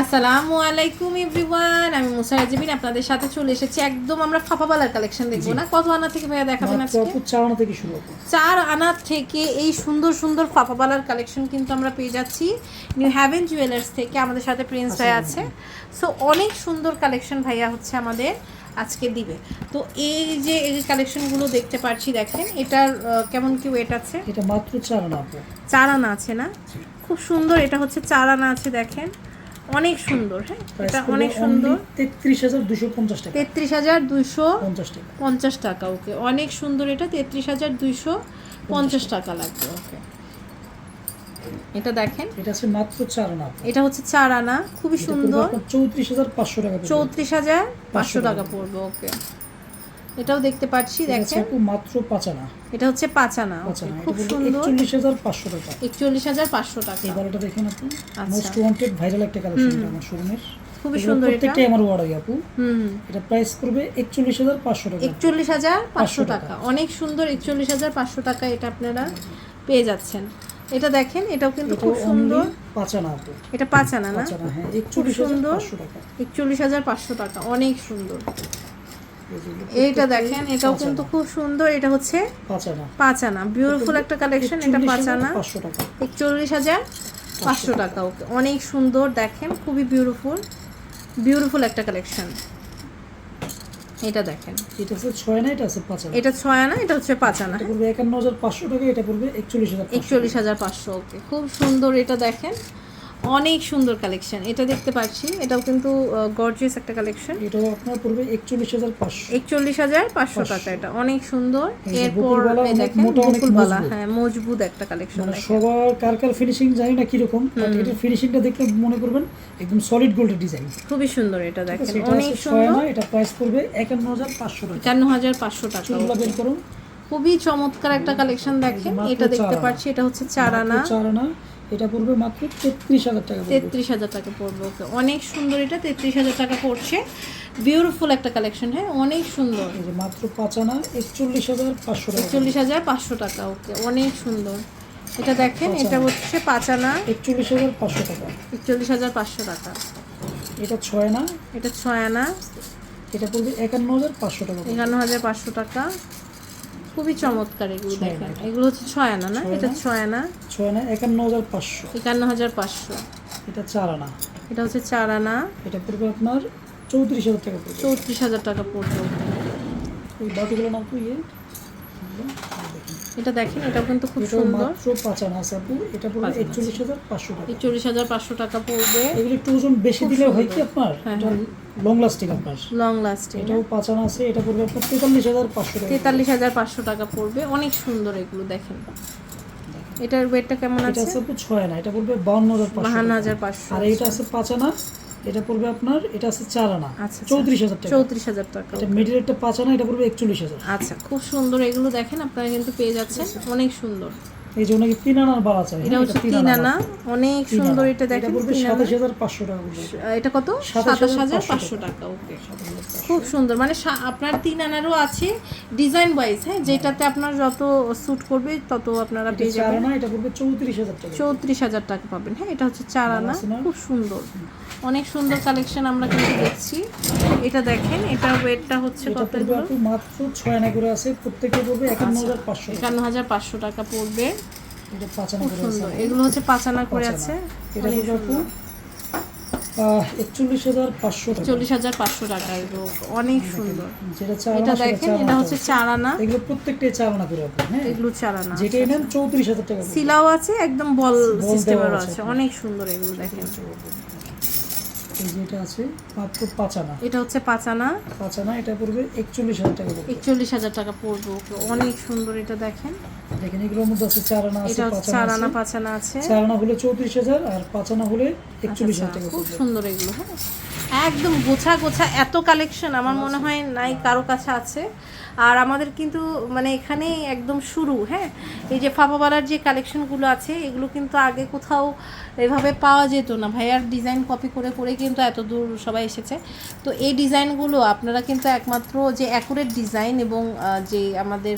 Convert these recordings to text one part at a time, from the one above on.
আসসালামু আলাইকুম এভরিওয়ান আমি মুসারা জিবিন আপনাদের সাথে চলে এসেছি। একদম আমরা ফাফাবালার কালেকশন দেখব না? কত আনা থেকে ভাইয়া দেখাবেন আজকে? আপু চালানো থেকে শুরু চার আনা থেকে এই সুন্দর সুন্দর ফাফাবালার কালেকশন কিন্তু আমরা পেয়ে যাচ্ছি। নিউ হ্যাভেন জুয়েলার্স থেকে আমাদের সাথে প্রিন্স ভাই আছে। সো অনেক সুন্দর কালেকশন ভাইয়া হচ্ছে আমাদের আজকে দিবে। তো এই যে এই কালেকশনগুলো দেখতে পাচ্ছি দেখেন এটার কেমন কি ওয়েট আছে? এটা মাত্র চালানো আপু চার আনা আছে না? খুব সুন্দর এটা হচ্ছে চার আনা আছে দেখেন। অনেক সুন্দর হ্যাঁ? এটা অনেক সুন্দর। তেত্রিশ হাজার দুশো পঞ্চাশ টাকা। তেত্রিশ হাজার দুইশো পঞ্চাশ টাকা পঞ্চাশ টাকা ওকে। অনেক সুন্দর এটা তেত্রিশ হাজার দুইশো পঞ্চাশ টাকা লাগবে ওকে। এটা দেখেন। এটা হচ্ছে মাত্র চার আনা। এটা হচ্ছে চার আনা খুবই সুন্দর। চৌত্রিশ হাজার পাঁচশো টাকা চৌত্রিশ হাজার পাঁচশো টাকা পড়বে ওকে। এটাও দেখতে পাচ্ছি দেখেন। মাত্র পাঁচানা। এটা হচ্ছে পাঁচানা খুব সুন্দর। একচল্লিশ হাজার পাঁচশো টাকা। একচল্লিশ হাজার পাঁচশো টাকা। এবার এটা দেখেন আপু আচ্ছা। মোস্ট ওয়ান্টেড ভাইরাল একটা কালেকশন আমার শোরুমের খুবই সুন্দর এটা। প্রত্যেকটাই আমার অর্ডার আপু। হুম। এটা প্রাইস করবে একচল্লিশ হাজার পাঁচশো টাকা। একচল্লিশ হাজার পাঁচশো টাকা। অনেক সুন্দর একচল্লিশ হাজার পাঁচশো টাকা এটা আপনারা পেয়ে যাচ্ছেন। এটা দেখেন এটাও কিন্তু খুব সুন্দর। পাঁচানা এটা পাঁচ আনা না? পাঁচানা হ্যাঁ একচল্লিশ হাজার সুন্দর। পাঁচশো টাকা। একচল্লিশ হাজার পাঁচশো টাকা অনেক সুন্দর। এইটা দেখেন এটাও কিন্তু। খুব সুন্দর এটা হচ্ছে পাঁচানা। পাঁচ বিউটিফুল একটা কালেকশন এটা পাঁচ আনা টাকা। একচল্লিশ হাজার পাঁচশো টাকা ওকে। অনেক সুন্দর দেখেন খুবই বিউটিফুল বিউটিফুল একটা কালেকশন এটা দেখেন। এটা আছে ছয় না এটা আছে পাঁচ হাজার এটা ছয় আনা এটা হচ্ছে পাঁচ আনা পড়বে একান্ন হাজার পাঁচশো টাকা এটা পড়বে একচল্লিশ হাজার একচল্লিশ হাজার পাঁচশো ওকে। খুব সুন্দর এটা দেখেন। অনেক সুন্দর কালেকশন এটা দেখতে পাচ্ছি। এটাও কিন্তু গর্জিয়াস একটা কালেকশন এটাও আপনার পড়বে একচল্লিশ হাজার পাঁচশো। একচল্লিশ হাজার পাঁচশো টাকা এটা। অনেক সুন্দর। এরপর দেখেন মজবুত। হ্যাঁ মজবুত একটা কালেকশন মানে সবার কার কার ফিনিশিং জানি না কীরকম বাট এটার ফিনিশিংটা দেখলে মনে করবেন একদম সলিড গোল্ডের ডিজাইন খুবই সুন্দর এটা দেখেন। অনেক সুন্দর। এটা প্রাইস পড়বে একান্ন হাজার পাঁচশো টাকা। একান্ন হাজার পাঁচশো টাকা চুলগুলা বের করুন। খুবই চমৎকার একটা কালেকশন দেখেন। এটা দেখতে পাচ্ছি এটা হচ্ছে চার আনা। মাত্র চার আনা। এটা পড়বে মাত্র তেত্রিশ হাজার টাকা তেত্রিশ হাজার টাকা পড়বে ওকে। অনেক সুন্দর এটা তেত্রিশ হাজার টাকা পড়ছে। বিউটিফুল একটা কালেকশন হ্যাঁ অনেক সুন্দর। মাত্র পাঁচ আনা একচল্লিশ হাজার পাঁচশো টাকা। চল্লিশ হাজার পাঁচশো টাকা ওকে অনেক সুন্দর। এটা দেখেন এটা হচ্ছে পাঁচ আনা একচল্লিশ হাজার পাঁচশো টাকা। একচল্লিশ হাজার পাঁচশো টাকা। এটা ছয় না এটা ছয় আনা এটা পড়বে একান্ন হাজার পাঁচশো টাকা। একান্ন হাজার পাঁচশো টাকা। খুবই চমৎকার এগুলো দেখেন। এগুলো হচ্ছে ছয় আনা না? এটা ছয় আনা? ছয় আনা একান্ন হাজার পাঁচশো। একান্ন হাজার পাঁচশো। এটা চার আনা। এটা হচ্ছে চার আনা। এটা পড়বে আপনার চৌত্রিশ হাজার টাকা পড়বে। চৌত্রিশ হাজার টাকা পড়বে। ওই বাকিগুলো নাম তো ইয়ে এটা দেখেন এটাও কিন্তু খুব সুন্দর। মাত্র পাঁচ আনা আছে আপু। এটা পড়বে একচল্লিশ হাজার পাঁচশো টাকা। একচল্লিশ হাজার পাঁচশো টাকা পড়বে। এগুলো একটু ওজন বেশি দিলে হয় কি আপনার? হ্যাঁ, লং লাস্টিং আপনার। লং লাস্টিং এটাও পাঁচ আনা আছে এটা পড়বে আপনার তেতাল্লিশ হাজার পাঁচশো টাকা। তেতাল্লিশ হাজার পাঁচশো টাকা পড়বে। অনেক সুন্দর এগুলো দেখেন। এটার ওয়েটটা কেমন এটা আছে? আছে আপু ছয় আনা এটা পড়বে বাউন্ন। হাজার পাঁচশো আর এটা আছে পাঁচ আনা। এটা পড়বে আপনার এটা আছে চার আনা। আচ্ছা, আচ্ছা। চৌত্রিশ হাজার টাকা। চৌত্রিশ হাজার টাকা এটা মিডিল একটা পাঁচ আনা এটা পড়বে একচল্লিশ হাজার। আচ্ছা খুব সুন্দর। এগুলো দেখেন আপনারা কিন্তু পেয়ে যাচ্ছেন। অনেক সুন্দর। এই জন্য কি তিন আনার বাড়া চাই এটা হ্যাঁ, হচ্ছে তিন আনা। অনেক সুন্দর এটা এটা দেখেন। সাতাশ হাজার পাঁচশো টাকা এটা কত? সাতাশ হাজার পাঁচশো টাকা। ওকে। খুব সুন্দর। মানে আপনার তিন আনারও আছে ডিজাইন ওয়াইজ হ্যাঁ? যেটাতে আপনার যত স্যুট করবে তত আপনারা পেয়ে যাবেন। আনা এটা পড়বে চৌত্রিশ হাজার টাকা। চৌত্রিশ হাজার টাকা পাবেন হ্যাঁ? এটা হচ্ছে চার আনা। খুব সুন্দর। অনেক সুন্দর কালেকশন আমরা কিন্তু দেখছি। এটা দেখেন এটা ওয়েটটা হচ্ছে কত মাত্র ছয় আনা করে আছে প্রত্যেকে পড়বে একান্ন হাজার পাঁচশো একান্ন হাজার পাঁচশো টাকা পড়বে। এটা পাঁচ করে আছে। এগুলো হচ্ছে পাঁচ করে আছে। এটা অনেক পড়বে আপু সুন্দর। একচল্লিশ হাজার পাঁচশো চল্লিশ হাজার পাঁচশো টাকা এগুলো। অনেক সুন্দর। যেটা এটা দেখেন এটা হচ্ছে করে। চার আনা এগুলো প্রত্যেকটাই করে হ্যাঁ? এগুলো চার আনা নেন চৌত্রিশ হাজার টাকা সিলাও আছে একদম বল সিস্টেমেরও আছে। অনেক সুন্দর এগুলো দেখেন। এই যেটা আছে মাত্র পাঁচ এটা হচ্ছে পাঁচ আনা পাঁচ আনা এটা পড়বে একচল্লিশ হাজার টাকা একচল্লিশ হাজার টাকা পড়বে ওকে অনেক সুন্দর এটা দেখেন। দেখেন এগুলোর মধ্যে আছে চার আনা আছে এটা হচ্ছে চার আনা আনা আছে। পাঁচ আনা আছে। চার আনা হলে চৌত্রিশ হাজার আর পাঁচ আনা হলে একচল্লিশ হাজার আচ্ছা, টাকা খুব সুন্দর এগুলো হ্যাঁ। একদম গোছা গোছা, এত কালেকশন আমার মনে হয় নাই কারও কাছে আছে। আর আমাদের কিন্তু মানে এখানে একদম শুরু হ্যাঁ? এই যে ফাফাবালার যে কালেকশনগুলো আছে, এগুলো কিন্তু আগে কোথাও এভাবে পাওয়া যেত না। ভাইয়ার ডিজাইন কপি করে করে কিন্তু এত দূর সবাই এসেছে। তো এই ডিজাইনগুলো আপনারা কিন্তু একমাত্র যে অ্যাকুরেট ডিজাইন এবং যে আমাদের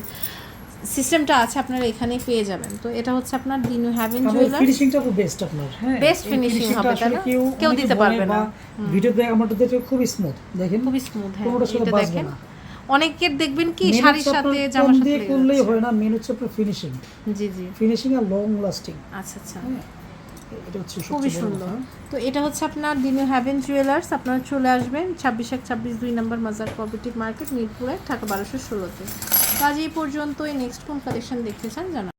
সিস্টেমটা আছে আপনারা এখানেই পেয়ে যাবেন। তো এটা হচ্ছে আপনার দিনু হ্যাভেন জুয়েলার ফিনিশিংটা খুব বেস্ট আপনার হ্যাঁ? বেস্ট ফিনিশিং হবে, তাই না? কেউ কেউ দিতে পারবে না। বা ভিডিওতে আমাদের দেখে খুব স্মুথ দেখেন? খুব স্মুথ হ্যাঁ এটা দেখেন। অনেকের দেখবেন কি শাড়ির সাথে জামার সাথে করলেই। হয় না মেন হচ্ছে আপনার ফিনিশিং জি জি। ফিনিশিং আর লং লাস্টিং আচ্ছা আচ্ছা। হ্যাঁ। খুবই সুন্দর। তো এটা হচ্ছে আপনার দিনু হ্যাভেন জুয়েলার্স আপনারা চলে আসবেন ছাব্বিশ এক ছাব্বিশ দুই নম্বর মাজার কোঅপারেটিভ মার্কেট মিরপুরে ঢাকা বারোশো ষোলোতে। পর্যন্ত এই পর্যন্তই নেক্সট কোন কালেকশন দেখতে চান জানান